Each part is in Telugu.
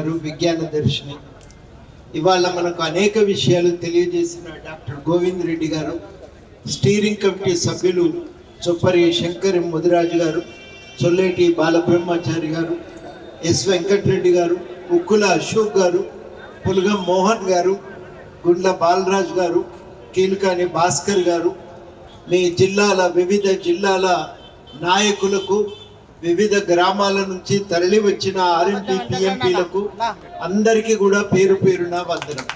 గారు విజ్ఞాన దర్శిని. ఇవాళ మనకు అనేక విషయాలు తెలియజేసిన డాక్టర్ గోవింద్ రెడ్డి గారు స్టీరింగ్ కమిటీ సభ్యులు చొప్పరి శంకర్ ముదిరాజు గారు చొల్లేటి బాలబ్రహ్మచారి గారు ఎస్ వెంకటరెడ్డి గారు ఉక్కుల అశోక్ గారు పులుగం మోహన్ గారు గుండ్ల బాలరాజు గారు కీలుకాని భాస్కర్ గారు మీ జిల్లాల వివిధ జిల్లాల నాయకులకు వివిధ గ్రామాల నుంచి తరలి వచ్చిన ఆర్ఎంపీ పిఎంపీలకు అందరికీ కూడా పేరు పేరున వందనం.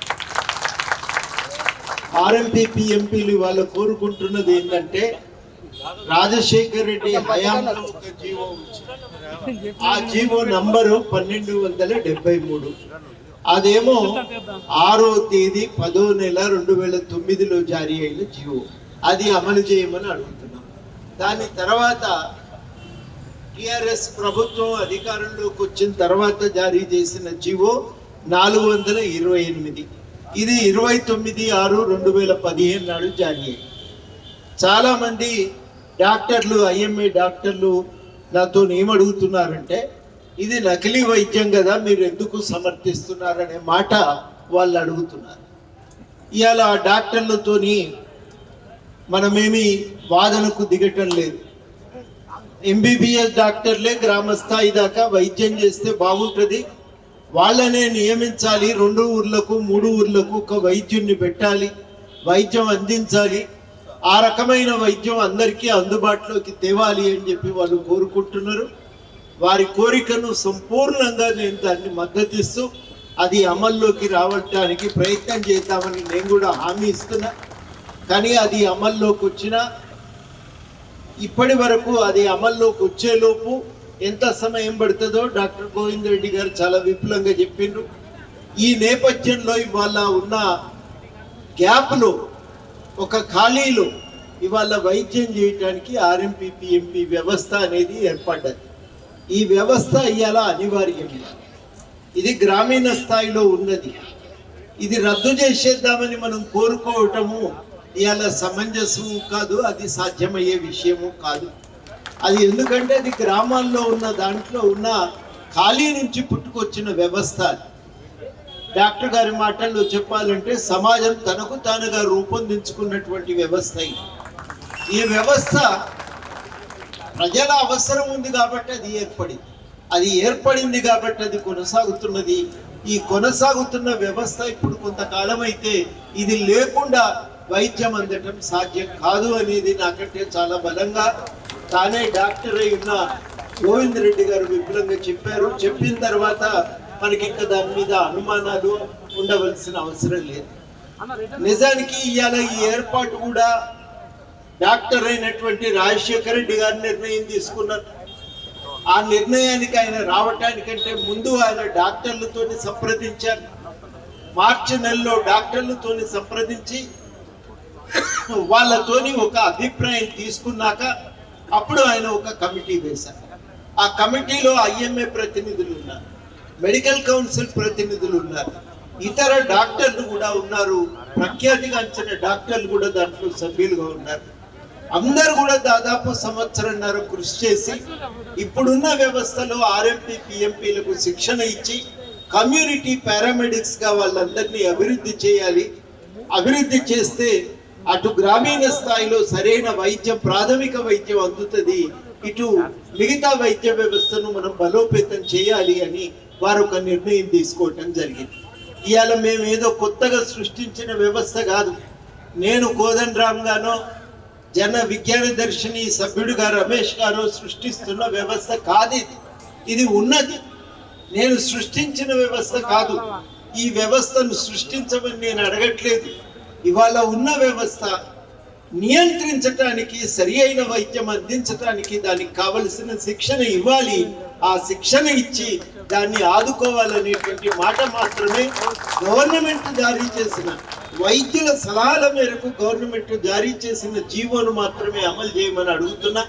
ఆర్ఎంపీ పిఎంపీలు వాళ్ళు కోరుకుంటున్నది ఏంటంటే రాజశేఖర్ రెడ్డి హయాంలో ఒక జీవో. ఆ జీవో నంబరు పన్నెండు వందల డెబ్బై మూడు. అదేమో ఆరో తేదీ పదో నెల రెండు వేల తొమ్మిదిలో జారీ అయిన జీవో. అది అమలు చేయమని అడుగుతున్నాం. దాని తర్వాత టిఆర్ఎస్ ప్రభుత్వం అధికారంలోకి వచ్చిన తర్వాత జారీ చేసిన జీవో నాలుగు వందల ఇరవై ఎనిమిది. ఇది ఇరవై తొమ్మిది ఆరు రెండు వేల పదిహేను నాడు జారీ అయింది. చాలామంది డాక్టర్లు ఐఎంఏ డాక్టర్లు నాతో ఏమడుగుతున్నారంటే ఇది నకిలీ వైద్యం కదా మీరు ఎందుకు సమర్థిస్తున్నారనే మాట వాళ్ళు అడుగుతున్నారు. ఇవాళ ఆ డాక్టర్లతోని మనమేమి వాదనకు దిగటం లేదు. ఎంబీబీఎస్ డాక్టర్లే గ్రామ స్థాయి దాకా వైద్యం చేస్తే బాగుంటుంది. వాళ్ళనే నియమించాలి. రెండు ఊర్లకు మూడు ఊర్లకు ఒక వైద్యుడిని పెట్టాలి. వైద్యం అందించాలి. ఆ రకమైన వైద్యం అందరికీ అందుబాటులోకి తేవాలి అని చెప్పి వాళ్ళు కోరుకుంటున్నారు. వారి కోరికను సంపూర్ణంగా నేను దాన్ని మద్దతిస్తూ అది అమల్లోకి రావటానికి ప్రయత్నం చేద్దామని నేను కూడా హామీ ఇస్తున్నా. కానీ అది అమల్లోకి వచ్చినా ఇప్పటి వరకు అది అమల్లోకి వచ్చేలోపు ఎంత సమయం పడుతుందో డాక్టర్ గోవింద్ రెడ్డి గారు చాలా విపులంగా చెప్పిండ్రు. ఈ నేపథ్యంలో ఇవాళ ఉన్న గ్యాప్లు ఒక ఖాళీలో ఇవాళ వైద్యం చేయడానికి ఆర్ఎంపీ పిఎంపి వ్యవస్థ అనేది ఏర్పడ్డది. ఈ వ్యవస్థ ఇవాళ అనివార్యం ఇది గ్రామీణ స్థాయిలో ఉన్నది. ఇది రద్దు చేసేద్దామని మనం కోరుకోవటము ఇవాళ సమంజసము కాదు అది సాధ్యమయ్యే విషయము కాదు. అది ఎందుకంటే అది గ్రామాల్లో ఉన్న దాంట్లో ఉన్న ఖాళీ నుంచి పుట్టుకొచ్చిన వ్యవస్థ డాక్టర్ గారి మాటల్లో చెప్పాలంటే సమాజం తనకు తానుగా రూపొందించుకున్నటువంటి వ్యవస్థ ఈ వ్యవస్థ ప్రజల అవసరం ఉంది కాబట్టి అది ఏర్పడింది. అది ఏర్పడింది కాబట్టి అది కొనసాగుతున్నది. ఈ కొనసాగుతున్న వ్యవస్థ ఇప్పుడు కొంతకాలం అయితే ఇది లేకుండా వైద్యం అందటం సాధ్యం కాదు అనేది నాకంటే చాలా బలంగా తానే డాక్టర్ అయి ఉన్న గోవింద్ రెడ్డి గారు విపులంగా చెప్పారు. చెప్పిన తర్వాత మనకి ఇంకా దాని మీద అనుమానాలు ఉండవలసిన అవసరం లేదు. నిజానికి ఇవాళ ఈ ఏర్పాటు కూడా డాక్టర్ అయినటువంటి రాజశేఖర రెడ్డి గారు నిర్ణయం తీసుకున్నారు ఆ నిర్ణయానికి ఆయన రావటానికంటే ముందు ఆయన డాక్టర్లతోని సంప్రదించారు. మార్చి నెలలో డాక్టర్లతోని సంప్రదించి వాళ్ళతోని ఒక అభిప్రాయం తీసుకున్నాక అప్పుడు ఆయన ఒక కమిటీ వేశారు. ఆ కమిటీలో ఐఎంఏ ప్రతినిధులు ఉన్నారు మెడికల్ కౌన్సిల్ ప్రతినిధులు ఉన్నారు ఇతర డాక్టర్లు కూడా ఉన్నారు ప్రఖ్యాతిగాంచిన డాక్టర్లు కూడా దాంట్లో సభ్యులుగా ఉన్నారు. అందరు కూడా దాదాపు సంవత్సరంన్నర కృషి చేసి ఇప్పుడున్న వ్యవస్థలో ఆర్ఎంపీ పిఎంపీలకు శిక్షణ ఇచ్చి కమ్యూనిటీ పారామెడిక్స్గా వాళ్ళందరినీ అభివృద్ధి చేయాలి. అభివృద్ధి చేస్తే అటు గ్రామీణ స్థాయిలో సరైన వైద్యం ప్రాథమిక వైద్యం అందుతుంది. ఇటు మిగతా వైద్య వ్యవస్థను మనం బలోపేతం చేయాలి అని వారు ఒక నిర్ణయం తీసుకోవటం జరిగింది. ఇవాళ మేము ఏదో కొత్తగా సృష్టించిన వ్యవస్థ కాదు. నేను కోదండ గానో జన విజ్ఞాన దర్శిని సభ్యుడిగా రమేష్ గారు సృష్టిస్తున్న వ్యవస్థ కాదు ఇది. ఇది ఉన్నది. నేను సృష్టించిన వ్యవస్థ కాదు. ఈ వ్యవస్థను సృష్టించమని నేను అడగట్లేదు. ఇవాళ ఉన్న వ్యవస్థ నియంత్రించటానికి సరి అయిన వైద్యం అందించటానికి దానికి కావలసిన శిక్షణ ఇవ్వాలి. ఆ శిక్షణ ఇచ్చి దాన్ని ఆదుకోవాలనేటువంటి మాట మాత్రమే గవర్నమెంట్ జారీ చేసిన వైద్యుల సలహాల మేరకు గవర్నమెంట్ జారీ చేసిన జీవోను మాత్రమే అమలు చేయమని అడుగుతున్నా.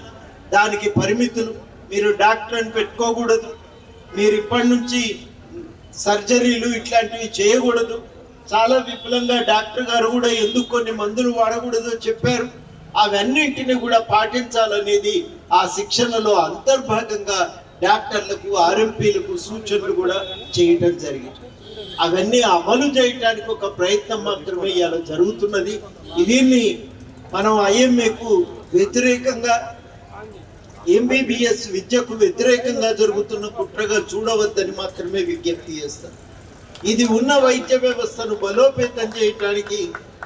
దానికి పరిమితులు మీరు డాక్టర్ అని పెట్టుకోకూడదు. మీరు ఇప్పటి నుంచి సర్జరీలు ఇట్లాంటివి చేయకూడదు. చాలా విపులంగా డాక్టర్ గారు కూడా ఎందుకు కొన్ని మందులు వాడకూడదో చెప్పారు. అవన్నింటిని కూడా పాటించాలనేది ఆ శిక్షణలో అంతర్భాగంగా డాక్టర్లకు ఆర్ఎంపీలకు సూచనలు కూడా చేయటం జరిగింది. అవన్నీ అమలు చేయడానికి ఒక ప్రయత్నం మాత్రమే ఇలా జరుగుతున్నది. దీన్ని మనం ఐఎంఏకు వ్యతిరేకంగా ఎంబీబీఎస్ విద్యకు వ్యతిరేకంగా జరుగుతున్న కుట్రగా చూడవద్దని మాత్రమే విజ్ఞప్తి చేస్తాను. ఇది ఉన్న వైద్య వ్యవస్థను బలోపేతం చేయటానికి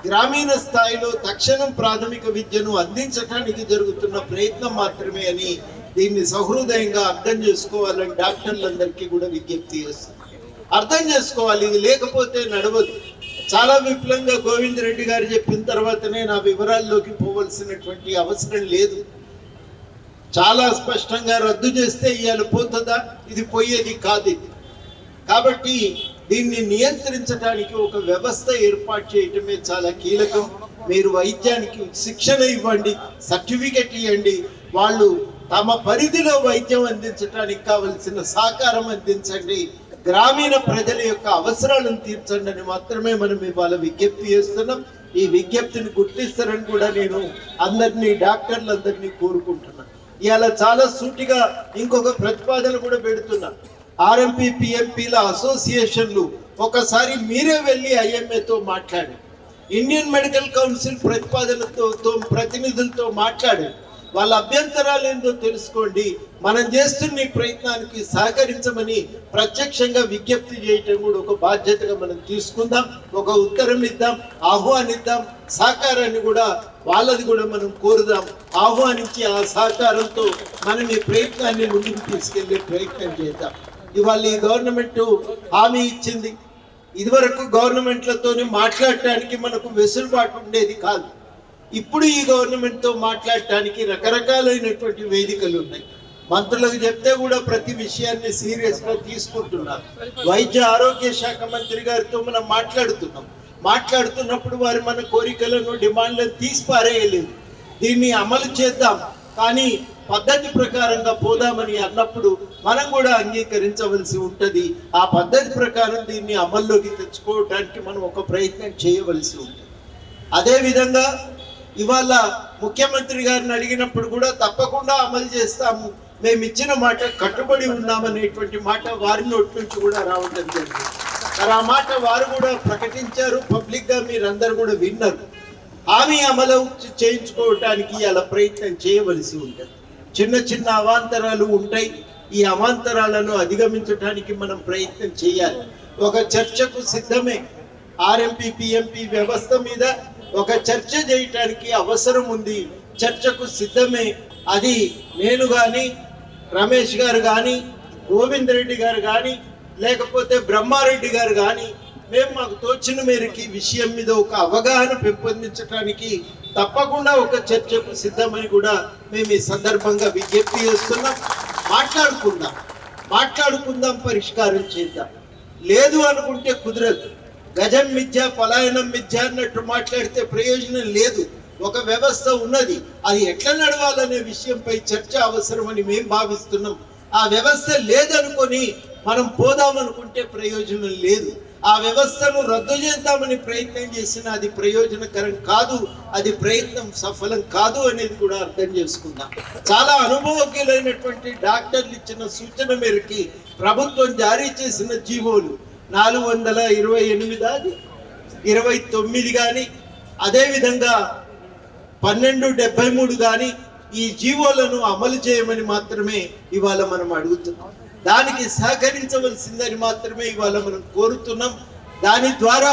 గ్రామీణ స్థాయిలో తక్షణం ప్రాథమిక విద్యను అందించడానికి జరుగుతున్న ప్రయత్నం మాత్రమే అని దీన్ని సహృదయంగా అర్థం చేసుకోవాలని డాక్టర్లందరికీ కూడా విజ్ఞప్తి చేస్తుంది అర్థం చేసుకోవాలి ఇది లేకపోతే నడవదు. చాలా విపులంగా గోవింద్ రెడ్డి గారు చెప్పిన తర్వాతనే నా వివరాల్లోకి పోవలసినటువంటి అవసరం లేదు. చాలా స్పష్టంగా రద్దు చేస్తే ఇవాళ పోతుందా? ఇది పోయేది కాదు కాబట్టి దీన్ని నియంత్రించడానికి ఒక వ్యవస్థ ఏర్పాటు చేయటమే చాలా కీలకం. మీరు వైద్యానికి శిక్షణ ఇవ్వండి సర్టిఫికెట్ ఇవ్వండి వాళ్ళు తమ పరిధిలో వైద్యం అందించడానికి కావలసిన సహకారం అందించండి. గ్రామీణ ప్రజల యొక్క అవసరాలను తీర్చండి అని మాత్రమే మనం ఇవాళ విజ్ఞప్తి చేస్తున్నాం. ఈ విజ్ఞప్తిని గుర్తిస్తారని కూడా నేను అందరినీ డాక్టర్లందరినీ కోరుకుంటున్నాను. ఇవాళ చాలా సూటిగా ఇంకొక ప్రతిపాదన కూడా పెడుతున్నా. ఆర్ఎంపీ పిఎంపీల అసోసియేషన్లు ఒకసారి మీరే వెళ్ళి ఐఎంఏతో మాట్లాడి. ఇండియన్ మెడికల్ కౌన్సిల్ ప్రతిపాదనతో ప్రతినిధులతో మాట్లాడి. వాళ్ళ అభ్యంతరాలు ఏందో తెలుసుకోండి. మనం చేస్తున్న ఈ ప్రయత్నానికి సహకరించమని ప్రత్యక్షంగా విజ్ఞప్తి చేయటం కూడా ఒక బాధ్యతగా మనం తీసుకుందాం. ఒక ఉత్తరం ఇద్దాం ఆహ్వానిద్దాం. సహకారాన్ని కూడా వాళ్ళది కూడా మనం కోరుదాం. ఆహ్వానించి ఆ సహకారంతో మనం ఈ ప్రయత్నాన్ని ముందుకు తీసుకెళ్ళే ప్రయత్నం చేద్దాం. ఇవాళ ఈ గవర్నమెంట్ హామీ ఇచ్చింది. ఇదివరకు గవర్నమెంట్లతో మాట్లాడటానికి మనకు వెసులుబాటు ఉండేది కాదు. ఇప్పుడు ఈ గవర్నమెంట్తో మాట్లాడటానికి రకరకాలైనటువంటి వేదికలు ఉన్నాయి. మంత్రులకు చెప్తే కూడా ప్రతి విషయాన్ని సీరియస్గా తీసుకుంటున్నారు. వైద్య ఆరోగ్య శాఖ మంత్రి గారితో మనం మాట్లాడుతున్నాం. మాట్లాడుతున్నప్పుడు వారు మన కోరికలను డిమాండ్లను తీసి పారేయలేదు దీన్ని అమలు చేద్దాం. కానీ పద్ధతి ప్రకారంగా పోదామని అన్నప్పుడు మనం కూడా అంగీకరించవలసి ఉంటుంది. ఆ పద్ధతి ప్రకారం దీన్ని అమల్లోకి తెచ్చుకోవడానికి మనం ఒక ప్రయత్నం చేయవలసి ఉంటుంది. అదేవిధంగా ఇవాళ ముఖ్యమంత్రి గారిని అడిగినప్పుడు కూడా తప్పకుండా అమలు చేస్తాము. మేము ఇచ్చిన మాట కట్టుబడి ఉన్నామనేటువంటి మాట వారి నోటి నుంచి కూడా రావడం జరిగింది. మరి ఆ మాట వారు కూడా ప్రకటించారు. పబ్లిక్గా మీరందరూ కూడా విన్నారు. హామీ అమలు చేయించుకోవటానికి అలా ప్రయత్నం చేయవలసి ఉంటుంది. చిన్న చిన్న అవాంతరాలు ఉంటాయి. ఈ అవాంతరాలను అధిగమించడానికి మనం ప్రయత్నం చేయాలి. ఒక చర్చకు సిద్ధమే. ఆర్ఎంపీ పిఎంపి వ్యవస్థ మీద ఒక చర్చ చేయటానికి అవసరం ఉంది. చర్చకు సిద్ధమే. అది నేను కానీ రమేష్ గారు కానీ గోవింద్ రెడ్డి గారు కానీ లేకపోతే బ్రహ్మారెడ్డి గారు కానీ మేము మాకు తోచిన మేరకి విషయం మీద ఒక అవగాహన పెంపొందించడానికి తప్పకుండా ఒక చర్చకు సిద్ధమని కూడా మేము ఈ సందర్భంగా విజ్ఞప్తి చేస్తున్నాం. మాట్లాడుకుందాం. మాట్లాడుకుందాం పరిష్కారం చేద్దాం. లేదు అనుకుంటే కుదరదు. గజం మిథ్య పలాయనం మిథ్య అన్నట్టు మాట్లాడితే ప్రయోజనం లేదు. ఒక వ్యవస్థ ఉన్నది. అది ఎట్లా నడవాలనే విషయంపై చర్చ అవసరమని మేము భావిస్తున్నాం. ఆ వ్యవస్థ లేదనుకొని మనం పోదామనుకుంటే ప్రయోజనం లేదు. ఆ వ్యవస్థను రద్దు చేద్దామని ప్రయత్నం చేసిన అది ప్రయోజనకరం కాదు అది ప్రయత్నం సఫలం కాదు అనేది కూడా అర్థం చేసుకుందాం. చాలా అనుభవజ్ఞులైనటువంటి డాక్టర్లు ఇచ్చిన సూచన మేరకి ప్రభుత్వం జారీ చేసిన జీవోలు నాలుగు వందల ఇరవై ఎనిమిది అది ఇరవై తొమ్మిది కానీ అదేవిధంగా పన్నెండు డెబ్బై మూడు కానీ ఈ జీవోలను అమలు చేయమని మాత్రమే ఇవాళ మనం అడుగుతున్నాం. దానికి సహకరించవలసిందని మాత్రమే ఇవాళ మనం కోరుతున్నాం. దాని ద్వారా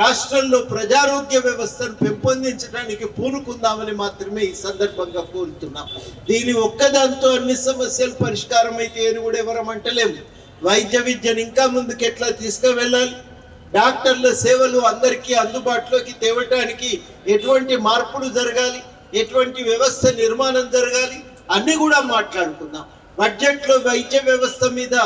రాష్ట్రంలో ప్రజారోగ్య వ్యవస్థను పెంపొందించడానికి పూనుకుందామని మాత్రమే ఈ సందర్భంగా కోరుతున్నాం. దీని ఒక్కదాంతో అన్ని సమస్యలు పరిష్కారం అయితే అని కూడా ఎవరమంటలేము వైద్య విద్యను ఇంకా ముందుకు ఎట్లా తీసుకువెళ్ళాలి? డాక్టర్ల సేవలు అందరికీ అందుబాటులోకి తేవటానికి ఎటువంటి మార్పులు జరగాలి? ఎటువంటి వ్యవస్థ నిర్మాణం జరగాలి? అన్నీ కూడా మాట్లాడుకుందాం. బడ్జెట్లో వైద్య వ్యవస్థ మీద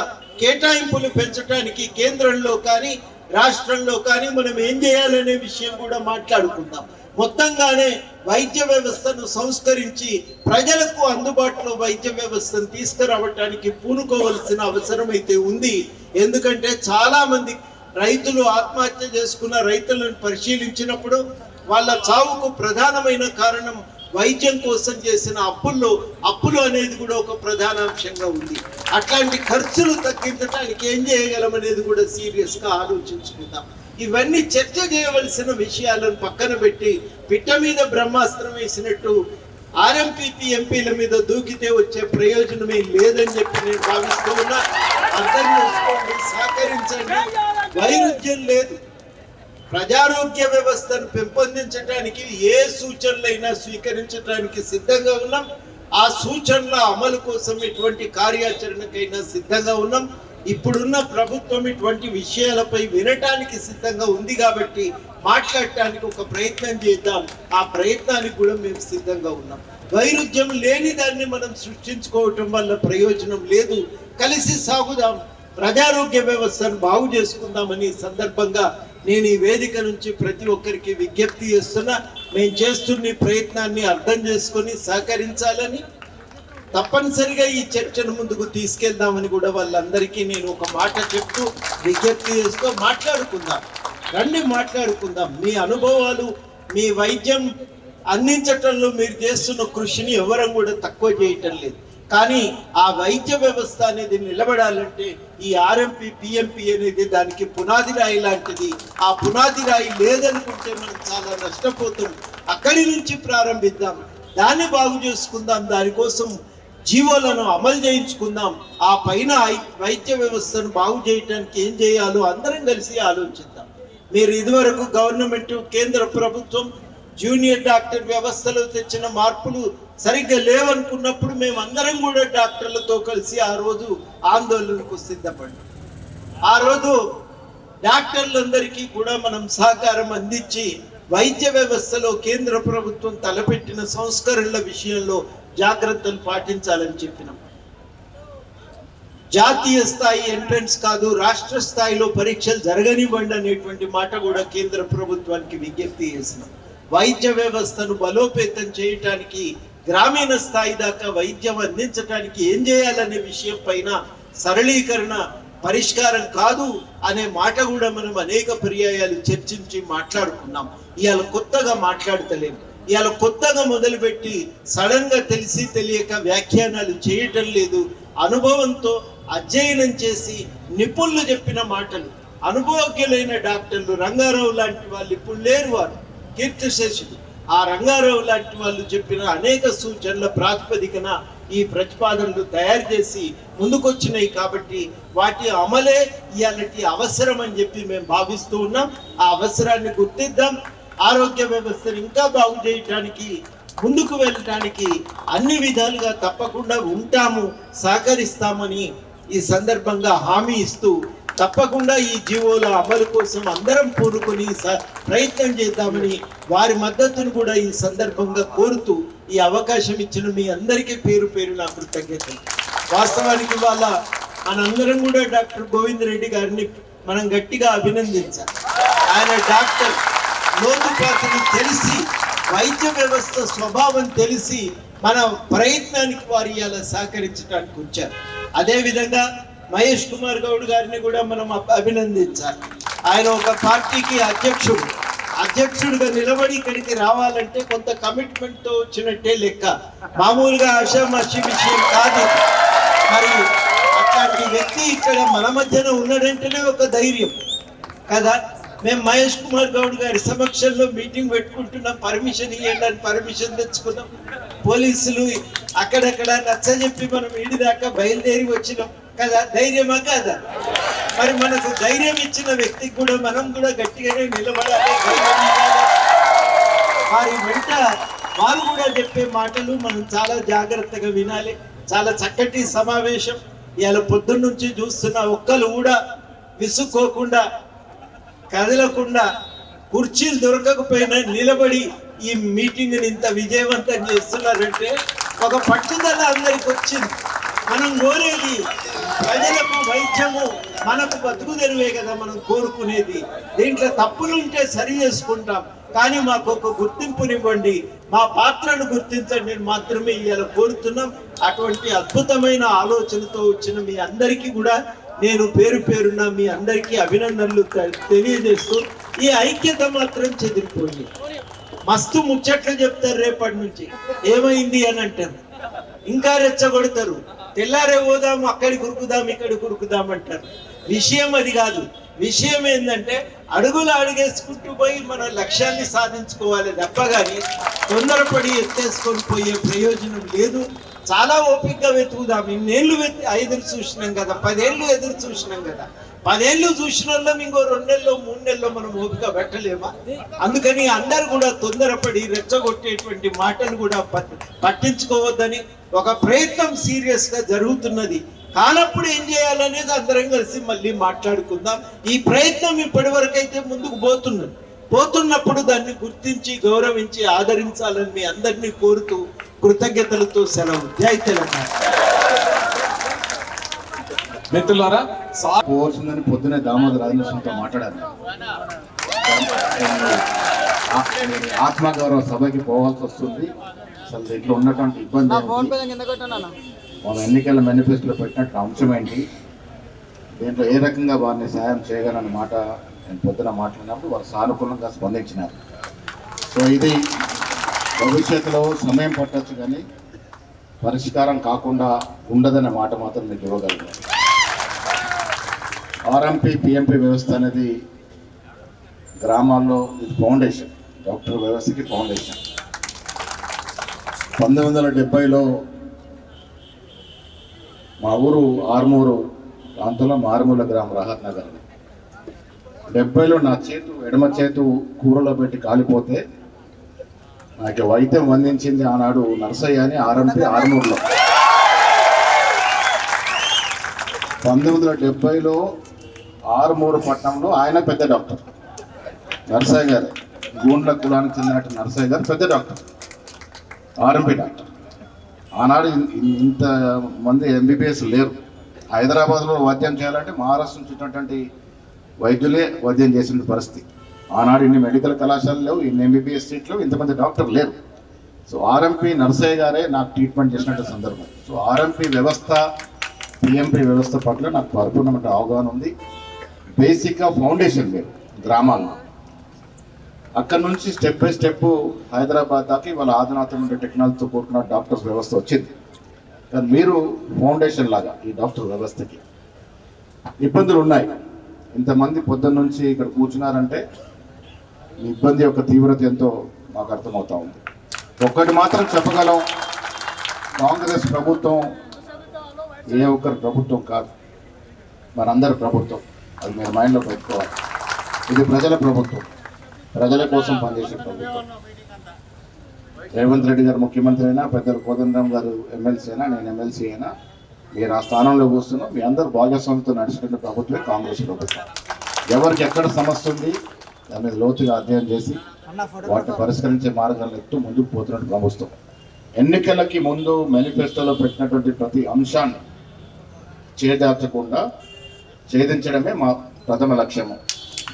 కేటాయింపులు పెంచడానికి కేంద్రంలో కానీ రాష్ట్రంలో కానీ మనం ఏం చేయాలనే విషయం కూడా మాట్లాడుకుందాం. మొత్తంగానే వైద్య వ్యవస్థను సంస్కరించి ప్రజలకు అందుబాటులో వైద్య వ్యవస్థను తీసుకురావటానికి పూనుకోవలసిన అవసరం అయితే ఉంది. ఎందుకంటే చాలా మంది రైతులు ఆత్మహత్య చేసుకున్న రైతులను పరిశీలించినప్పుడు వాళ్ళ చావుకు ప్రధానమైన కారణం వైద్యం కోసం చేసిన అప్పుల్లో అప్పులు అనేది కూడా ఒక ప్రధాన అంశంగా ఉంది. అట్లాంటి ఖర్చులు తగ్గించడానికి ఏం చేయగలం అనేది కూడా సీరియస్గా ఆలోచించుకుందాం ఇవన్నీ చర్చ చేయవలసిన విషయాలను పక్కన పెట్టి పిట్ట మీద బ్రహ్మాస్త్రం వేసినట్టు ఆర్ఎంపీపీ ఎంపీల మీద దూకితే వచ్చే ప్రయోజనమే లేదని చెప్పి నేను భావిస్తూ ఉన్నా. అర్థం చేసుకోండి సహకరించండి. వైరుధ్యం లేదు. ప్రజారోగ్య వ్యవస్థను పెంపొందించడానికి ఏ సూచనలైనా స్వీకరించడానికి సిద్ధంగా ఉన్నాం. ఆ సూచనల అమలు కోసం ఎటువంటి కార్యాచరణకైనా సిద్ధంగా ఉన్నాం. ఇప్పుడున్న ప్రభుత్వం ఇటువంటి విషయాలపై వినటానికి సిద్ధంగా ఉంది కాబట్టి మాట్లాడటానికి ఒక ప్రయత్నం చేద్దాం. ఆ ప్రయత్నానికి కూడా మేము సిద్ధంగా ఉన్నాం. వైరుధ్యం లేని దాన్ని మనం సృష్టించుకోవటం వల్ల ప్రయోజనం లేదు. కలిసి సాగుదాం. ప్రజారోగ్య వ్యవస్థను బాగు చేసుకుందామని సందర్భంగా నేను ఈ వేదిక నుంచి ప్రతి ఒక్కరికి విజ్ఞప్తి చేస్తున్నా మేము చేస్తున్న ప్రయత్నాన్ని అర్థం చేసుకొని సహకరించాలని తప్పనిసరిగా ఈ చర్చను ముందుకు తీసుకెళ్దామని కూడా వాళ్ళందరికీ నేను ఒక మాట చెప్తూ విజ్ఞప్తి చేస్తూ మాట్లాడుకుందాం. రండి మాట్లాడుకుందాం. మీ అనుభవాలు మీ వైద్యం అందించటంలో మీరు చేస్తున్న కృషిని ఎవరం కూడా తక్కువ చేయటం లేదు. కానీ ఆ వైద్య వ్యవస్థ అనేది నిలబడాలంటే ఈ ఆర్ఎంపీ పిఎంపి అనేది దానికి పునాది రాయి లాంటిది. ఆ పునాది రాయి లేదనుకుంటే మనం చాలా నష్టపోతాం. అక్కడి నుంచి ప్రారంభిద్దాం. దాన్ని బాగు చేసుకుందాం. దానికోసం జీవోలను అమలు చేయించుకుందాం. ఆ పైన వైద్య వ్యవస్థను బాగు చేయడానికి ఏం చేయాలో అందరం కలిసి ఆలోచిద్దాం. మీరు ఇదివరకు గవర్నమెంట్ కేంద్ర ప్రభుత్వం జూనియర్ డాక్టర్ వ్యవస్థలో తెచ్చిన మార్పులు సరిగ్గా లేవనుకున్నప్పుడు మేము అందరం కూడా డాక్టర్లతో కలిసి ఆ రోజు ఆందోళనకు సిద్ధపడ్డాం. ఆ రోజు డాక్టర్లందరికీ కూడా మనం సహకారం అందించి వైద్య వ్యవస్థలో కేంద్ర ప్రభుత్వం తలపెట్టిన సంస్కరణల విషయంలో జాగ్రత్తలు పాటించాలని చెప్పినాం. జాతీయ స్థాయి ఎంట్రన్స్ కాదు రాష్ట్ర స్థాయిలో పరీక్షలు జరగనివ్వండి అనేటువంటి మాట కూడా కేంద్ర ప్రభుత్వానికి విజ్ఞప్తి చేసినాం. వైద్య వ్యవస్థను బలోపేతం చేయటానికి గ్రామీణ స్థాయి దాకా వైద్యం అందించడానికి ఏం చేయాలనే విషయం పైన సరళీకరణ పరిష్కారం కాదు అనే మాట కూడా మనం అనేక పర్యాయాలు చర్చించి మాట్లాడుకున్నాం. ఇవాళ కొత్తగా మాట్లాడతలేము ఇవాళ కొత్తగా మొదలుపెట్టి సడన్గా తెలిసి తెలియక వ్యాఖ్యానాలు చేయటం లేదు. అనుభవంతో అధ్యయనం చేసి నిపుణులు చెప్పిన మాటలు అనుభవజ్ఞులైన డాక్టర్లు రంగారావు లాంటి వాళ్ళు ఇప్పుడు లేరు వారు కీర్తిశేషుడు ఆ రంగారావు లాంటి వాళ్ళు చెప్పిన అనేక సూచనల ప్రాతిపదికన ఈ ప్రతిపాదనలు తయారు చేసి ముందుకొచ్చినాయి కాబట్టి వాటి అమలే ఇలాంటి అవసరం అని చెప్పి మేము భావిస్తూ ఉన్నాం. ఆ అవసరాన్ని గుర్తిద్దాం. ఆరోగ్య వ్యవస్థను ఇంకా బాగు చేయటానికి ముందుకు వెళ్ళటానికి అన్ని విధాలుగా తప్పకుండా ఉంటాము సహకరిస్తామని ఈ సందర్భంగా హామీ ఇస్తూ తప్పకుండా ఈ జీవోల అమలు కోసం అందరం పూనుకొని స- ప్రయత్నం చేద్దామని వారి మద్దతును కూడా ఈ సందర్భంగా కోరుతూ ఈ అవకాశం ఇచ్చిన మీ అందరికీ పేరు పేరు నా కృతజ్ఞతలు. వాస్తవానికి వాళ్ళ మనందరం కూడా డాక్టర్ గోవింద్ రెడ్డి గారిని మనం గట్టిగా అభినందించాలి ఆయన డాక్టర్ లోతుపాతులు తెలిసి వైద్య వ్యవస్థ స్వభావం తెలిసి మన ప్రయత్నానికి వారు ఇలా సహకరించడానికి వచ్చారు. అదేవిధంగా మహేష్ కుమార్ గౌడ్ గారిని కూడా మనం అభినందించాలి. ఆయన ఒక పార్టీకి అధ్యక్షుడు. అధ్యక్షుడిగా నిలబడి ఇక్కడికి రావాలంటే కొంత కమిట్మెంట్తో వచ్చినట్టే లెక్క. మామూలుగా ఆషామాషి విషయం కాదు. మరి అట్లాంటి వ్యక్తి ఇక్కడ మన మధ్యన ఉన్నాడంటేనే ఒక ధైర్యం. కదా? మేము మహేష్ కుమార్ గౌడ్ గారి సమక్షంలో మీటింగ్ పెట్టుకుంటున్నాం. పర్మిషన్ ఇవ్వండి అని పర్మిషన్ తెచ్చుకున్నాం. పోలీసులు అక్కడక్కడ నచ్చజెప్పి మనం ఇంటి దాకా బయలుదేరి వచ్చినాం. కదా? ధైర్యమా కాదా? మరి మనకు ధైర్యం ఇచ్చిన వ్యక్తికి కూడా మనం కూడా గట్టిగానే నిలబడాలి వారి వెంట వారు కూడా చెప్పే మాటలు మనం చాలా జాగ్రత్తగా వినాలి. చాలా చక్కటి సమావేశం. ఇవాళ పొద్దున్న నుంచి చూస్తున్న ఒక్కరు కూడా విసుక్కోకుండా కదలకుండా కుర్చీలు దొరకకపోయినా నిలబడి ఈ మీటింగ్ని ఇంత విజయవంతం చేస్తున్నారంటే ఒక పట్టుదల అందరికి వచ్చింది మనం కోరేది ప్రజలకు వైద్యము మనకు బతుకు తెరువే కదా మనం కోరుకునేది. దీంట్లో తప్పులు ఉంటే సరి చేసుకుంటాం. కానీ మాకు ఒక గుర్తింపునివ్వండి. మా పాత్రను గుర్తించండి. మాత్రమే ఇవాళ కోరుతున్నాం. అటువంటి అద్భుతమైన ఆలోచనతో వచ్చిన మీ అందరికీ కూడా నేను పేరు పేరున్న మీ అందరికీ అభినందనలు తెలియజేస్తూ ఈ ఐక్యత మాత్రం చెదిరిపోయింది. మస్తు ముచ్చట్లు చెప్తారు రేపటి నుంచి. ఏమైంది అని అంటారు. ఇంకా రెచ్చగొడతారు. తెల్లారే పోదాం అక్కడి కురుకుదాం ఇక్కడ కురుకుదాం అంటారు. విషయం అది కాదు. విషయం ఏంటంటే అడుగులు అడిగేసుకుంటూ పోయి మన లక్ష్యాన్ని సాధించుకోవాలి తప్ప కానీ తొందరపడి ఎత్తేసుకొని పోయే ప్రయోజనం లేదు. చాలా ఓపికగా వెతుకుదాం. ఇన్నేళ్ళు వెతి ఎదురు చూసినాం కదా. పదేళ్ళు ఎదురు చూసినాం కదా. పదేళ్ళు చూసిన వాళ్ళం ఇంకో రెండేళ్ళు మూడు నెలలో మనం ఓపిక పెట్టలేమా? అందుకని అందరు కూడా తొందరపడి రెచ్చగొట్టేటువంటి మాటలు కూడా పట్- పట్టించుకోవద్దని ఒక ప్రయత్నం సీరియస్గా జరుగుతున్నది. కానప్పుడు ఏం చేయాలనేది అందరం కలిసి మళ్ళీ మాట్లాడుకుందాం. ఈ ప్రయత్నం ఇప్పటి వరకు అయితే ముందుకు పోతున్నది పోతున్నప్పుడు దాన్ని గుర్తించి గౌరవించి ఆదరించాలని మీ అందరినీ కోరుతూ కృతజ్ఞతలతో సెలవు. జై తెలంగాణ. మిత్రులారా పోవాల్సిందని పొద్దునే దామోదర రాజనరసింహతో మాట్లాడాను ఆత్మగౌరవ సభకి పోవాల్సి వస్తుంది. అసలు దీంట్లో ఉన్నటువంటి ఇబ్బంది? మన ఎన్నికల మేనిఫెస్టోలో పెట్టినట్టు అంశం ఏంటి? దీంట్లో ఏ రకంగా వారిని సాయం చేయగలన్న మాట నేను పొద్దున మాట్లాడినప్పుడు వారు సానుకూలంగా స్పందించినారు. సో ఇది భవిష్యత్తులో సమయం పట్టొచ్చు కానీ పరిష్కారం కాకుండా ఉండదనే మాట మాత్రం మీకు ఇవ్వగలను. ఆర్ఎంపీ పిఎంపీ వ్యవస్థ అనేది గ్రామాల్లో ఇది ఫౌండేషన్. డాక్టర్ వ్యవస్థకి ఫౌండేషన్. పంతొమ్మిది వందల డెబ్బైలో మా ఊరు ఆర్మూరు ప్రాంతంలో మారుమూల గ్రామం రాహత్ నగర్ డెబ్బైలో నా చేతు ఎడమ చేతు కూరలో పెట్టి కాలిపోతే నాకు వైద్యం అందించింది ఆనాడు నర్సయ్య అని ఆర్ఎంపీ ఆర్మూర్లో. పంతొమ్మిది వందల డెబ్బైలో ఆరుమూరు పట్టణంలో ఆయన పెద్ద డాక్టర్. నర్సయ్య గారు గూండ్ల కులానికి చెందినట్టు నర్సయ్య గారు పెద్ద డాక్టర్. RMP doctor. ఆనాడు ఇంత మంది ఎంబీబీఎస్ లేరు. హైదరాబాద్లో వైద్యం చేయాలంటే మహారాష్ట్ర నుంచి ఉన్నటువంటి వైద్యులే వైద్యం చేసిన పరిస్థితి. ఆనాడు ఇన్ని మెడికల్ కళాశాలలు లేవు ఇన్ని ఎంబీబీఎస్ సీట్లు ఇంతమంది డాక్టర్ లేరు. సో ఆర్ఎంపీ నర్సయ్య గారే నాకు ట్రీట్మెంట్ చేసినట్టు సందర్భం. సో ఆర్ఎంపీ వ్యవస్థ పిఎంపీ వ్యవస్థ పట్ల నాకు పరిపూర్ణమైన అవగాహన ఉంది. బేసిక్గా ఫౌండేషన్ మీరు గ్రామాల్లో. అక్కడ నుంచి స్టెప్ బై స్టెప్ హైదరాబాద్ దాకా వాళ్ళ ఆధునాతమైన టెక్నాలజీతో కూడుకున్న డాక్టర్స్ వ్యవస్థ వచ్చింది. కానీ మీరు ఫౌండేషన్ లాగా ఈ డాక్టర్ వ్యవస్థకి ఇబ్బందులు ఉన్నాయి. ఇంతమంది పొద్దున్న నుంచి ఇక్కడ కూర్చున్నారంటే ఈ ఇబ్బంది యొక్క తీవ్రత ఎంతో మాకు అర్థమవుతా ఉంది. ఒక్కటి మాత్రం చెప్పగలం. కాంగ్రెస్ ప్రభుత్వం ఏ ఒక్కరి ప్రభుత్వం కాదు. మనందరి ప్రభుత్వం. అది మీరు మైండ్లో పెట్టుకోవాలి. ఇది ప్రజల ప్రభుత్వం. ప్రజల కోసం పనిచేసే ప్రభుత్వం. రేవంత్ రెడ్డి గారు ముఖ్యమంత్రి అయినా పెద్దలు కోదండరామ్ గారు ఎమ్మెల్సీ అయినా నేను ఎమ్మెల్సీ అయినా మీరు ఆ స్థానంలో కూర్చున్నాం. మీ అందరు భాగస్వామితో నడుచుకున్న ప్రభుత్వమే కాంగ్రెస్ ప్రభుత్వం. ఎవరికి ఎక్కడ సమస్య ఉంది దాని మీద లోతుగా అధ్యయనం చేసి వాటిని పరిష్కరించే మార్గాలను ఎత్తు ముందుకు పోతున్నట్టు ప్రభుత్వం ఎన్నికలకి ముందు మేనిఫెస్టోలో పెట్టినటువంటి ప్రతి అంశాన్ని చేదార్చకుండా ఛేదించడమే మా ప్రథమ లక్ష్యము.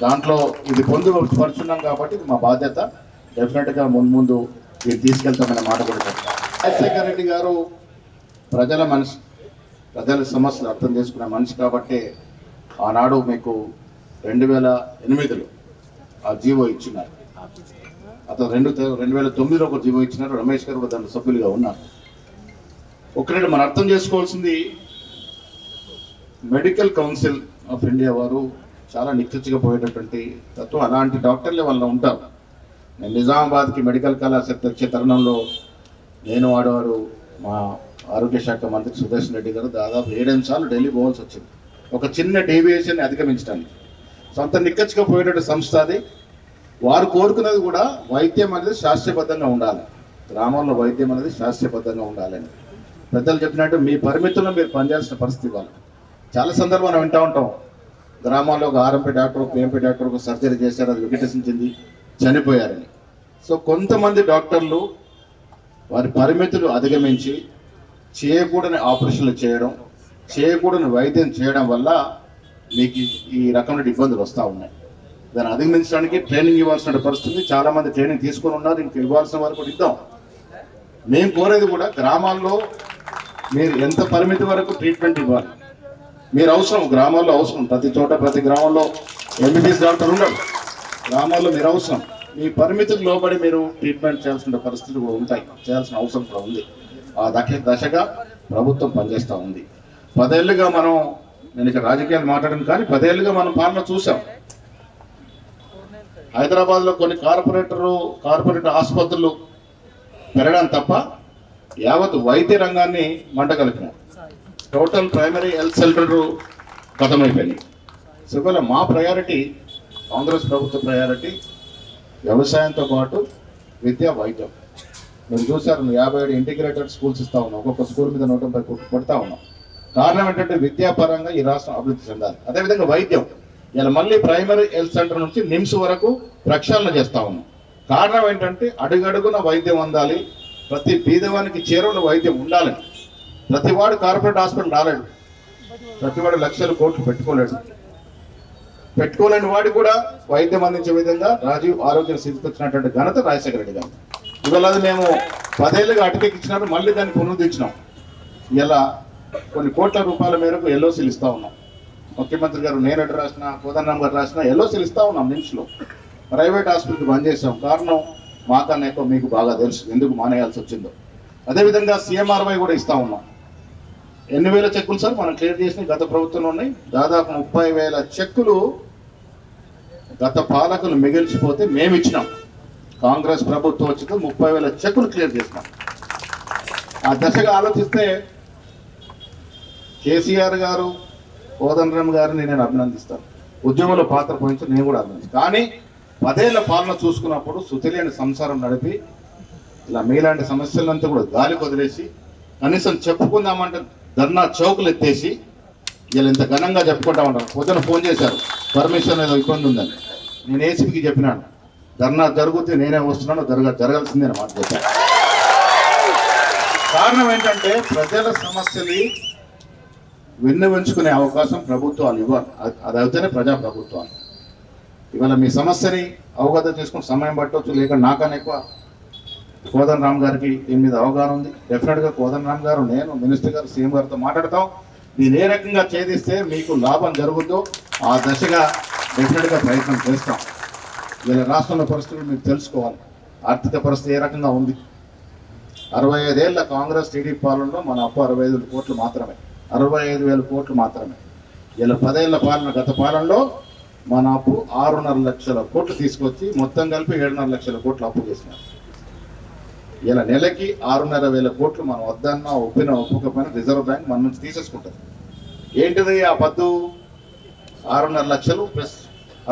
దాంట్లో ఇది పొందు పరుచున్నాం కాబట్టి ఇది మా బాధ్యత. డెఫినెట్గా ముందు ముందు ఇది తీసుకెళ్తామనే మాట కూడా చెప్తాం రాజశేఖర రెడ్డి గారు ప్రజల మనిషి ప్రజల సమస్యలు అర్థం చేసుకున్న మనిషి కాబట్టి ఆనాడు మీకు రెండు వేల ఎనిమిదిలో ఆ జీవో ఇచ్చినారు. అతను రెండు రెండు వేల తొమ్మిదిలో ఒక జీవో ఇచ్చినారు. రమేష్ గారు కూడా దాంట్లో సభ్యులుగా ఉన్నారు. ఒకటి మనం అర్థం చేసుకోవాల్సింది మెడికల్ కౌన్సిల్ ఆఫ్ ఇండియా వారు చాలా నిక్కచ్చిగా పోయేటటువంటి తత్వం. అలాంటి డాక్టర్లే వాళ్ళ ఉంటారు. నేను నిజామాబాద్కి మెడికల్ కళాశాల తెచ్చే తరుణంలో నేను వాడేవారు మా ఆరోగ్య శాఖ మంత్రి సుదర్శన్ రెడ్డి గారు దాదాపు ఏడెనిమిది సార్లు ఢిల్లీ పోవాల్సి వచ్చింది. ఒక చిన్న డేవియేషన్ అధిగమించడానికి. సొంత నిక్కచ్చిగా పోయేటటువంటి సంస్థ అది. వారు కోరుకున్నది కూడా వైద్యం అనేది శాస్త్రీయబద్ధంగా ఉండాలి. గ్రామంలో వైద్యం అనేది శాస్త్రీయబద్ధంగా ఉండాలని పెద్దలు చెప్పినట్టు మీ పరిమితుల్లో మీరు పనిచేయాల్సిన పరిస్థితి ఇవ్వాలి. చాలా సందర్భాలు వింటూ ఉంటాం. గ్రామాల్లో ఒక ఆర్ఎంపీ డాక్టర్ ఒక పిఎంపీ డాక్టర్ ఒక సర్జరీ చేశారు అది వికటించింది చనిపోయారని. సో కొంతమంది డాక్టర్లు వారి పరిమితులు అధిగమించి చేయకూడని ఆపరేషన్లు చేయడం చేయకూడని వైద్యం చేయడం వల్ల మీకు ఈ- రకమైన ఇబ్బందులు వస్తూ ఉన్నాయి. దాన్ని అధిగమించడానికి ట్రైనింగ్ ఇవ్వాల్సిన పరిస్థితి చాలామంది ట్రైనింగ్ తీసుకొని ఉన్నారు. ఇంక ఇవ్వాల్సిన వారు కూడా ఇద్దాం. మేము కోరేది కూడా గ్రామాల్లో మీరు ఎంత పరిమితి వరకు ట్రీట్మెంట్ ఇవ్వాలి. మీరు అవసరం గ్రామాల్లో అవసరం ప్రతి చోట ప్రతి గ్రామంలో ఎంబీబీఎస్ డాక్టర్ ఉండడు గ్రామాల్లో మీరు అవసరం. మీ పరిమితికి లోబడి మీరు ట్రీట్మెంట్ చేయాల్సిన పరిస్థితులు కూడా ఉంటాయి. చేయాల్సిన అవసరం కూడా ఉంది. ఆ దశ దశగా ప్రభుత్వం పనిచేస్తూ ఉంది. పదేళ్ళుగా మనం నేను ఇక్కడ రాజకీయాలు మాట్లాడను కానీ పదేళ్ళుగా మనం పాలన చూసాం హైదరాబాద్లో కొన్ని కార్పొరేటరు కార్పొరేట్ ఆసుపత్రులు పెరగడం తప్ప యావత్ వైద్య రంగాన్ని మంటగలిపినారు టోటల్ ప్రైమరీ హెల్త్ సెంటర్ గతమైపోయినాయి సో ఇవాళ మా ప్రయారిటీ కాంగ్రెస్ ప్రభుత్వ ప్రయారిటీ వ్యవసాయంతో పాటు విద్య వైద్యం. మీరు చూసారు యాభై ఏడు ఇంటిగ్రేటెడ్ స్కూల్స్ ఇస్తా ఉన్నాం ఒక్కొక్క స్కూల్ మీద నూట ముప్పై కోట్లు పెడతా ఉన్నాం కారణం ఏంటంటే విద్యాపరంగా ఈ రాష్ట్రం అభివృద్ధి చెందాలి. అదేవిధంగా వైద్యం. ఇలా మళ్ళీ ప్రైమరీ హెల్త్ సెంటర్ నుంచి నిమ్స్ వరకు ప్రక్షాళన చేస్తా ఉన్నాం. కారణం ఏంటంటే అడుగడుగున వైద్యం అందాలి ప్రతి బీదవానికి చేరువలో వైద్యం ఉండాలని. ప్రతివాడు కార్పొరేట్ హాస్పిటల్ రాలేడు. ప్రతివాడు లక్షలు కోట్లు పెట్టుకోలేడు. పెట్టుకోలేని వాడు కూడా వైద్యం అందించే విధంగా రాజీవ్ ఆరోగ్య స్థితికి వచ్చినటువంటి ఘనత రాజశేఖర రెడ్డి గారు. ఇవాళ మేము పదేళ్ళుగా అటకెక్కిచ్చినప్పుడు మళ్ళీ దాన్ని పునరుద్ధరించినాం. ఇలా కొన్ని కోట్ల రూపాయల మేరకు ఎల్ఓసీలు ఇస్తా ఉన్నాం. ముఖ్యమంత్రి గారు నేనటి రాసిన కోదండరామ్ గారు రాసిన ఎల్ఓసీలు ఇస్తా ఉన్నాం నిమిషంలో ప్రైవేట్ హాస్పిటల్ బంద్ చేసాం కారణం మాకన్నా ఎక్కువ మీకు బాగా తెలుసు. ఎందుకు మానేయాల్సి వచ్చిందో. అదేవిధంగా సీఎంఆర్వై కూడా ఇస్తా ఉన్నాం. ఎన్ని వేల చెక్కులు సార్ మనం క్లియర్ చేసిన గత ప్రభుత్వంలో ఉన్నాయి. దాదాపు ముప్పై వేల చెక్కులు గత పాలకులు మిగిల్చిపోతే మేము ఇచ్చినాం. కాంగ్రెస్ ప్రభుత్వం వచ్చిన ముప్పై వేల చెక్కులు క్లియర్ చేసినాం. ఆ దశగా ఆలోచిస్తే కేసీఆర్ గారు కోదండరామ్ గారిని నేను అభినందిస్తాను. ఉద్యమంలో పాత్ర పోయించి నేను కూడా అభినందిస్తాను. కానీ పదేళ్ళ పాలన చూసుకున్నప్పుడు సుతిలేని సంసారం నడిపి ఇలా మీలాంటి సమస్యలంతా కూడా గాలి వదిలేసి కనీసం చెప్పుకుందామంటే ధర్నా చౌకులు ఎత్తేసి వీళ్ళు ఇంత ఘనంగా చెప్పుకుంటా ఉంటారు పొద్దున ఫోన్ చేశారు. పర్మిషన్ ఏదో ఇబ్బంది ఉందని. నేను ఏసీపీకి చెప్పినాను. ధర్నా జరుగుతే నేనే వస్తున్నాను జరగ జరగాల్సిందే మాట చెప్పాను కారణం ఏంటంటే ప్రజల సమస్యలు విన్నవించుకునే అవకాశం ప్రభుత్వాలు ఇవ్వాలి అది- అవుతేనే అయితేనే ప్రజా ప్రభుత్వాలు ఇవాళ మీ సమస్యని అవగతం చేసుకుని సమయం పట్టవచ్చు లేక నాకన్నా ఎక్కువ కోదన్ రామ్ గారికి దీని మీద అవగాహన ఉంది. డెఫినెట్గా కోదన్ రామ్ గారు నేను మినిస్టర్ గారు సీఎం గారితో మాట్లాడతాం. దీని ఏ రకంగా ఛేదిస్తే మీకు లాభం జరుగుద్దో ఆ దశగా డెఫినెట్గా ప్రయత్నం చేస్తాం. వీళ్ళ రాష్ట్రంలో పరిస్థితులు మీకు తెలుసుకోవాలి. ఆర్థిక పరిస్థితి ఏ రకంగా ఉంది? అరవై ఐదేళ్ళ కాంగ్రెస్ టీడీపీ పాలనలో మన అప్పు అరవై ఐదు కోట్లు మాత్రమే. అరవై ఐదు వేల కోట్లు మాత్రమే. ఇలా పదేళ్ళ పాలన గత పాలనలో మన అప్పు ఆరున్నర లక్షల కోట్లు తీసుకొచ్చి మొత్తం కలిపి ఏడున్నర లక్షల కోట్లు అప్పు చేసినారు. ఇలా నెలకి ఆరున్నర వేల కోట్లు మనం వద్దన్నా ఒప్పిన ఒప్పుకపోయినా రిజర్వ్ బ్యాంక్ మన నుంచి తీసేసుకుంటుంది. ఏంటిది ఆ పద్దు? ఆరున్నర లక్షలు ప్లస్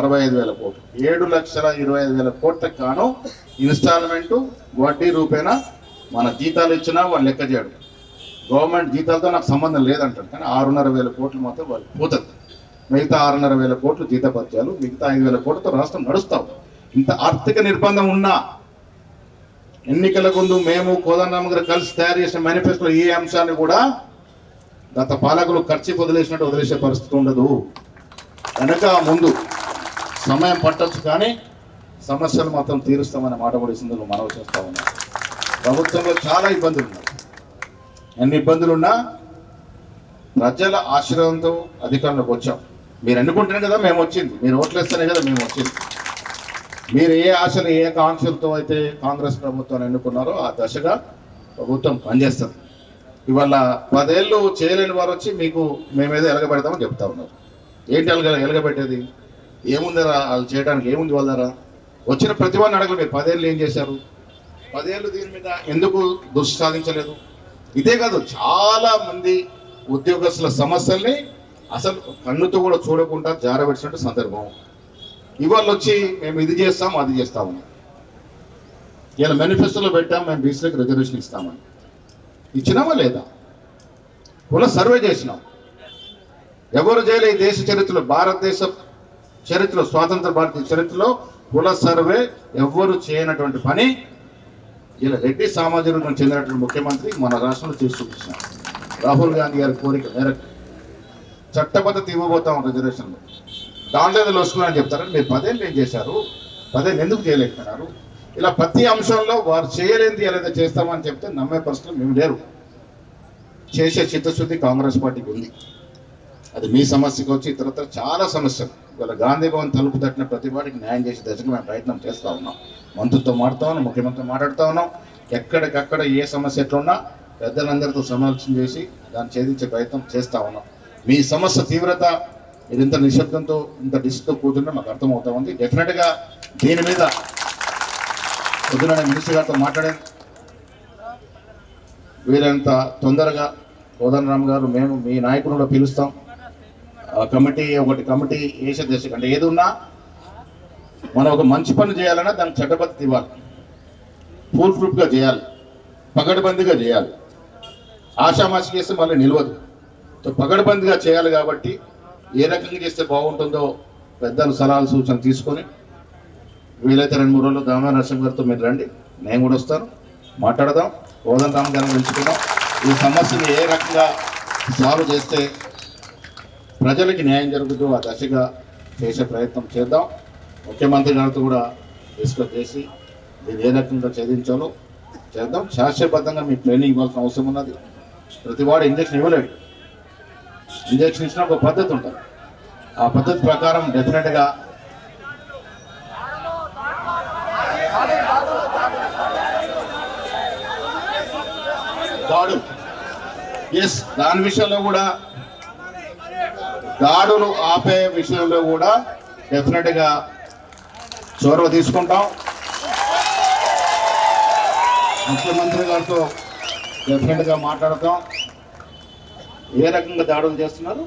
అరవై ఐదు వేల కోట్లు. ఏడు లక్షల ఇరవై ఐదు వేల కోట్లకు కాను ఇన్స్టాల్మెంట్ వడ్డీ రూపేణా మన జీతాలు ఇచ్చినా వాళ్ళు లెక్క చేయడం గవర్నమెంట్ జీతాలతో నాకు సంబంధం లేదంటాడు కానీ ఆరున్నర వేల కోట్లు మాత్రం వాళ్ళు పోతుంది. మిగతా ఆరున్నర వేల కోట్లు జీతపత్యాలు మిగతా ఐదు వేల కోట్లతో రాష్ట్రం నడుస్తాం ఇంత ఆర్థిక నిర్బంధం ఉన్నా ఎన్నికల ముందు మేము కోదండరామ గారు కలిసి తయారు చేసిన మేనిఫెస్టో ఏ అంశాన్ని కూడా గత పాలకులు ఖర్చు వదిలేసినట్టు వదిలేసే పరిస్థితి ఉండదు. కనుక ముందు సమయం పట్టచ్చు కానీ సమస్యలు మాత్రం తీరుస్తామనే మాట కూడా సింధులు మనవి చేస్తా ఉన్నాం. ప్రభుత్వంలో చాలా ఇబ్బందులు ఉన్నాయి. ఎన్ని ఇబ్బందులున్నా ప్రజల ఆశీర్వాదంతో అధికారంలోకి వచ్చాం. మీరు అనుకుంటేనే కదా మేము వచ్చింది. మీరు ఓట్లేస్తేనే కదా మేము వచ్చింది. మీరు ఏ ఆశలు ఏ కాంక్షలతో అయితే కాంగ్రెస్ ప్రభుత్వాన్ని ఎన్నుకున్నారో ఆ దశగా ప్రభుత్వం పనిచేస్తుంది. ఇవాళ పదేళ్ళు చేయలేని వారు వచ్చి మీకు మేమేదో ఎలగబెడతామని చెప్తా ఉన్నారు. ఏంటి ఎలగ ఎలగబెట్టేది? ఏముంది వాళ్ళు చేయడానికి ఏముంది వాళ్ళ వచ్చిన వచ్చిన ప్రతిభాన్ని అడగలు మీరు పదేళ్ళు ఏం చేశారు? పదేళ్ళు దీని మీద ఎందుకు దృష్టి సాధించలేదు? ఇదే కాదు చాలా మంది ఉద్యోగస్తుల సమస్యల్ని అసలు కన్నుతో కూడా చూడకుండా జారబెట్టినట్టు సందర్భం. ఇవాళ వచ్చి మేము ఇది చేస్తాం అది చేస్తామని ఇలా మేనిఫెస్టోలో పెట్టాం మేము బీసీలకు రిజర్వేషన్ ఇస్తామని. ఇచ్చినామా లేదా? కుల సర్వే చేసినాం. ఎవరు చేయలే ఈ దేశ చరిత్రలో భారతదేశ చరిత్రలో స్వాతంత్ర భారతీయ చరిత్రలో కుల సర్వే ఎవ్వరు చేయనటువంటి పని? ఇలా రెడ్డి సామాజిక వర్గం చెందినటువంటి ముఖ్యమంత్రి మన రాష్ట్రంలో చేసి చూపించినారు రాహుల్ గాంధీ గారి కోరిక మేరకు చట్టబద్ధత ఇవ్వబోతాం రిజర్వేషన్లో దాంట్లో ఏదో వస్తున్నారని చెప్తారని మీరు పదేళ్ళు ఏం చేశారు? పదేళ్ళు ఎందుకు చేయలేకపోయినారు? ఇలా ప్రతి అంశంలో వారు చేయలేనిది ఏదైతే చేస్తామని చెప్తే నమ్మే పరిస్థితులు మేము లేరు. చేసే చిత్తశుద్ధి కాంగ్రెస్ పార్టీకి ఉంది. అది మీ సమస్యకు వచ్చి ఇతరత్ర చాలా సమస్యలు. ఇవాళ గాంధీ భవన్ తలుపు తట్టిన ప్రతి వాడికి న్యాయం చేసే దశకు మేము ప్రయత్నం చేస్తూ ఉన్నాం. మంత్రితో మాట్లాడుతూ ఉన్నాం ముఖ్యమంత్రితో మాట్లాడుతూ ఉన్నాం. ఎక్కడికక్కడ ఏ సమస్య ఎట్లున్నా పెద్దలందరితో సమాలోచన చేసి దాన్ని ఛేదించే ప్రయత్నం చేస్తూ ఉన్నాం. మీ సమస్య తీవ్రత ఇది ఇంత నిశ్శబ్దంతో ఇంత డిస్క్తో కూర్చుంటే మాకు అర్థమవుతా ఉంది. డెఫినెట్గా దీని మీద పొద్దున మినిస్టర్ గారితో మాట్లాడాను. వీరంత తొందరగా కోదండరామ్ గారు మేము మీ నాయకుడు కూడా పిలుస్తాం. ఆ కమిటీ ఒకటి కమిటీ వేసే దశ అంటే ఏది ఉన్నా మనం ఒక మంచి పని చేయాలన్నా దానికి చట్టబద్ధత ఇవ్వాలి. ఫుల్ ప్రూఫ్గా చేయాలి. పగడబందిగా చేయాలి. ఆషామాషి చేస్తే మళ్ళీ నిలవదు. సో పగడబందిగా చేయాలి కాబట్టి ఏ రకంగా చేస్తే బాగుంటుందో పెద్దలు సలహాలు సూచన తీసుకొని వీలైతే రెండు మూడు రోజులు దామోదర నరసింహ గారితో మీరు రండి. నేను కూడా వస్తాను. మాట్లాడదాం. కోదండ రామ్ గారిని పెంచుకుందాం. ఈ సమస్యను ఏ రకంగా సాల్వ్ చేస్తే ప్రజలకి న్యాయం జరుగుతూ ఆ దశగా చేసే ప్రయత్నం చేద్దాం. ముఖ్యమంత్రి గారితో కూడా డిస్కస్ చేసి దీన్ని ఏ రకంగా ఛేదించాలో చేద్దాం. శాస్త్రబద్ధంగా మీ ట్రైనింగ్ ఇవ్వాల్సిన అవసరం ఉన్నది. ప్రతి వాడు ఇంజక్షన్ ఇవ్వలేడు. ఇంజక్షన్ ఇచ్చిన ఒక పద్ధతి ఉంటుంది. పద్ధతి ప్రకారం డెఫినెట్గా దాడు. ఎస్ దాని విషయంలో కూడా దాడులు ఆపే విషయంలో కూడా డెఫినెట్గా చొరవ తీసుకుంటాం. ముఖ్యమంత్రి గారితో డెఫినెట్గా మాట్లాడతాం. ఏ రకంగా దాడులు చేస్తున్నారు?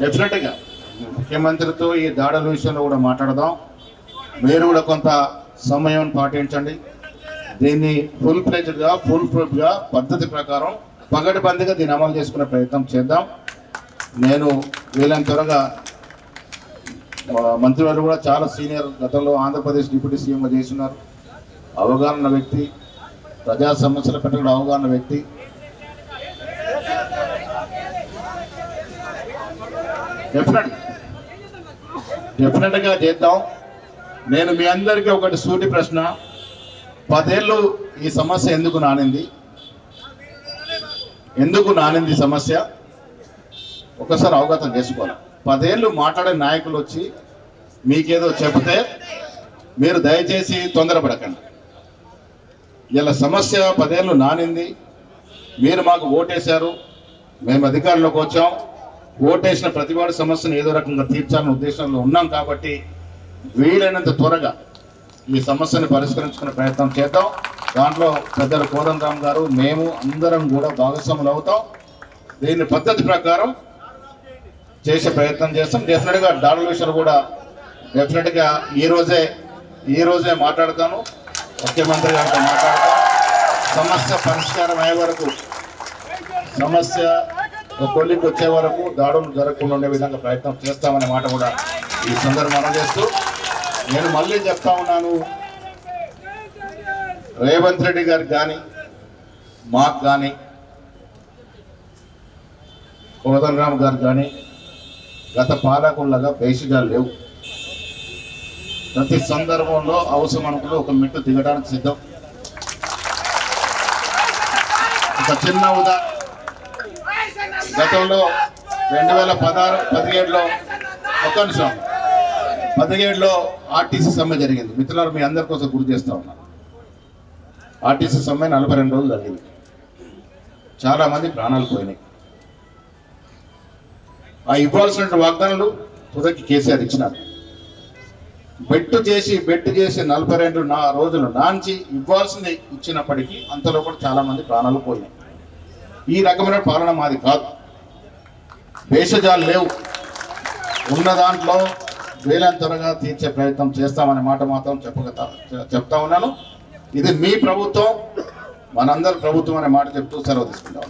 డెఫినెట్గా ముఖ్యమంత్రితో ఈ దాడుల విషయంలో కూడా మాట్లాడదాం. మీరు కూడా కొంత సమయం పాటించండి. దీన్ని ఫుల్ ఫ్లెజ్డ్గా ఫుల్ ప్రూఫ్గా పద్ధతి ప్రకారం పగటిబందిగా దీన్ని అమలు చేసుకునే ప్రయత్నం చేద్దాం. నేను వీలైన త్వరగా మంత్రివారు కూడా చాలా సీనియర్ గతంలో ఆంధ్రప్రదేశ్ డిప్యూటీ సీఎంగా చేస్తున్నారు. అవగాహన వ్యక్తి ప్రజా సమస్యల పట్ల కూడా అవగాహన వ్యక్తి డెఫినెట్ డెఫినెట్గా చేద్దాం. నేను మీ అందరికీ ఒకటి సూటి ప్రశ్న. పదేళ్ళు ఈ సమస్య ఎందుకు నానింది? ఎందుకు నానింది సమస్య? ఒకసారి అవగతం చేసుకోవాలి. పదేళ్ళు మాట్లాడే నాయకులు వచ్చి మీకేదో చెబితే మీరు దయచేసి తొందరపడకండి. ఇలా సమస్య పదేళ్ళు నానింది. మీరు మాకు ఓటేశారు. మేము అధికారంలోకి వచ్చాం. ఓటేసిన ప్రతివాడు సమస్యను ఏదో రకంగా తీర్చాలనే ఉద్దేశంలో ఉన్నాం కాబట్టి వీలైనంత త్వరగా ఈ సమస్యను పరిష్కరించుకునే ప్రయత్నం చేద్దాం. దాంట్లో పెద్దలు కోదండరామ్ గారు మేము అందరం కూడా భాగస్వాములు అవుతాం. దీని పద్ధతి ప్రకారం చేసే ప్రయత్నం చేస్తాం. డెఫినెట్గా డాలర్ విషయాలు కూడా డెఫినెట్గా ఈ రోజే ఈ రోజే మాట్లాడతాను. ముఖ్యమంత్రి గారితో మాట్లాడతాను. సమస్య పరిష్కారం అయ్యే వరకు సమస్య ఒక వచ్చే వరకు దాడులు జరగకుండా ఉండే విధంగా ప్రయత్నం చేస్తామనే మాట కూడా ఈ సందర్భంలో చేస్తూ నేను మళ్ళీ చెప్తా ఉన్నాను. రేవంత్ రెడ్డి గారికి కానీ మాకు కానీ కోదండరామ్ గారు కానీ గత పాలకుల్లాగా బేసిగా లేవు. ప్రతి సందర్భంలో అవసరం అనుకుని ఒక మెట్టు దిగడానికి సిద్ధం. ఒక చిన్న ఉదా గతంలో రెండు వేల పదహారు పదిహేడులో ఒక్క నిమిషం. పదిహేడులో ఆర్టీసీ సమ్మె జరిగింది. మిత్రులారు మీ అందరి కోసం గుర్తు చేస్తా ఉన్నాను ఆర్టీసీ సమ్మె నలభై రెండు రోజులు జరిగింది. చాలామంది ప్రాణాలు పోయినాయి. ఆ ఇవ్వాల్సిన వాగ్దానాలు తుదకి కేసీఆర్ ఇచ్చినారు. బెట్టు చేసి బెట్టు చేసి నలభై రెండు నా రోజులు నాంచి ఇవ్వాల్సింది ఇచ్చినప్పటికీ అంతలో కూడా చాలామంది ప్రాణాలు పోయినాయి. ఈ రకమైన పాలన మాది కాదు. భేషజాలు లేవు. ఉన్న దాంట్లో వేలం త్వరగా తీర్చే ప్రయత్నం చేస్తామనే మాట మాత్రం చెప్పగతా చెప్తా ఉన్నాను. ఇది మీ ప్రభుత్వం మనందరి ప్రభుత్వం అనే మాట చెప్తూ సెలవు తీసుకుంటాం